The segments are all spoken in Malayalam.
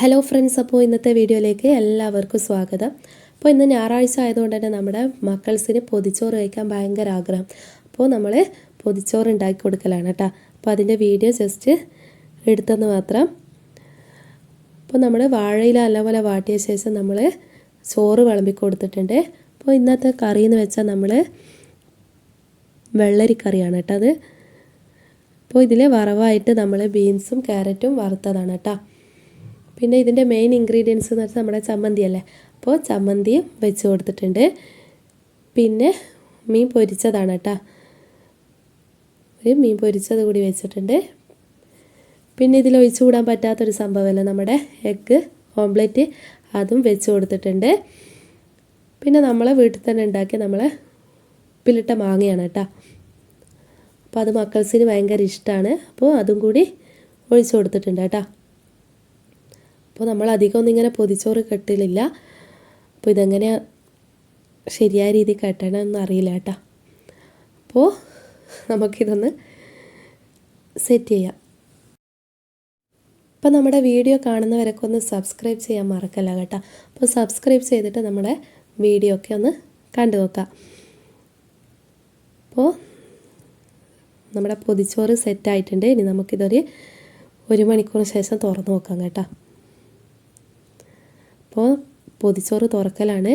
ഹലോ ഫ്രണ്ട്സ് അപ്പോൾ ഇന്നത്തെ വീഡിയോയിലേക്ക് എല്ലാവർക്കും സ്വാഗതം. അപ്പോൾ ഇന്ന് ഞായറാഴ്ച ആയതുകൊണ്ട് തന്നെ നമ്മുടെ മക്കൾസിന് പൊതിച്ചോറ് കഴിക്കാൻ ഭയങ്കര ആഗ്രഹം. അപ്പോൾ നമ്മൾ പൊതിച്ചോറ് ഉണ്ടാക്കി കൊടുക്കലാണ് കേട്ടോ. അപ്പോൾ അതിന്റെ വീഡിയോ ജസ്റ്റ് എടുത്തെന്ന് മാത്രം. അപ്പോൾ നമ്മൾ വാഴയില നല്ലപോലെ വാട്ടിയ ശേഷം നമ്മൾ ചോറ് വിളമ്പി കൊടുത്തിട്ടുണ്ട്. അപ്പോൾ ഇന്നത്തെ കറി എന്ന് വെച്ചാൽ നമ്മൾ വെള്ളരിക്കറിയാണ് കേട്ടോ അത്. അപ്പോൾ ഇതിൽ വറവായിട്ട് നമ്മൾ ബീൻസും ക്യാരറ്റും വറുത്തതാണ് കേട്ടോ. പിന്നെ ഇതിന്റെ മെയിൻ ഇൻഗ്രീഡിയൻസ് എന്ന് വെച്ചാൽ നമ്മുടെ ചമ്മന്തി അല്ലേ? അപ്പോൾ ചമ്മന്തിയും വെച്ച് കൊടുത്തിട്ടുണ്ട്. പിന്നെ മീൻ പൊരിച്ചതാണ് കേട്ടോ. ഒരു മീൻ പൊരിച്ചത് കൂടി വെച്ചിട്ടുണ്ട്. പിന്നെ ഇതിൽ ഒഴിച്ചു കൂടാൻ പറ്റാത്തൊരു സംഭവമല്ല? നമ്മുടെ എഗ്ഗ് ഓംലെറ്റ് അതും വെച്ച് കൊടുത്തിട്ടുണ്ട്. പിന്നെ നമ്മളെ വീട്ടിൽ തന്നെ ഉണ്ടാക്കി നമ്മളെ ഉപ്പിലിട്ട മാങ്ങയാണ് കേട്ടോ. അപ്പോൾ അത് മക്കൾസിന് ഭയങ്കര ഇഷ്ടമാണ് അപ്പോൾ അതും കൂടി ഒഴിച്ചു കൊടുത്തിട്ടുണ്ട് കേട്ടോ. അപ്പോൾ നമ്മൾ അധികം ഒന്നും ഇങ്ങനെ പൊതിച്ചോറ് കെട്ടലില്ല. അപ്പോൾ ഇതെങ്ങനെ ശരിയായ രീതിയിൽ കെട്ടണമെന്ന് അറിയില്ല കേട്ടോ. അപ്പോൾ നമുക്കിതൊന്ന് സെറ്റ് ചെയ്യാം. അപ്പോൾ നമ്മുടെ വീഡിയോ കാണുന്നവരൊക്കെ ഒന്ന് സബ്സ്ക്രൈബ് ചെയ്യാൻ മറക്കല്ല കേട്ടോ. അപ്പോൾ സബ്സ്ക്രൈബ് ചെയ്തിട്ട് നമ്മുടെ വീഡിയോ ഒക്കെ ഒന്ന് കണ്ടു നോക്കാം. അപ്പോൾ നമ്മുടെ പൊതിച്ചോറ് സെറ്റായിട്ടുണ്ട് ഇനി നമുക്കിതൊരു ഒരു മണിക്കൂറിന് ശേഷം തുറന്നു നോക്കാം കേട്ടോ. അപ്പോൾ പൊതിച്ചോറ് തുറക്കലാണ്.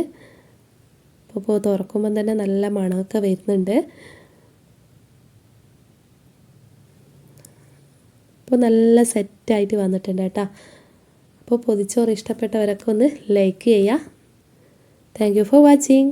അപ്പോൾ തുറക്കുമ്പം തന്നെ നല്ല മണമൊക്കെ വരുന്നുണ്ട്. അപ്പോൾ നല്ല സെറ്റായിട്ട് വന്നിട്ടുണ്ട് കേട്ടോ. അപ്പോൾ പൊതിച്ചോറ് ഇഷ്ടപ്പെട്ടവരൊക്കെ ഒന്ന് ലൈക്ക് ചെയ്യുക. Thank you for watching.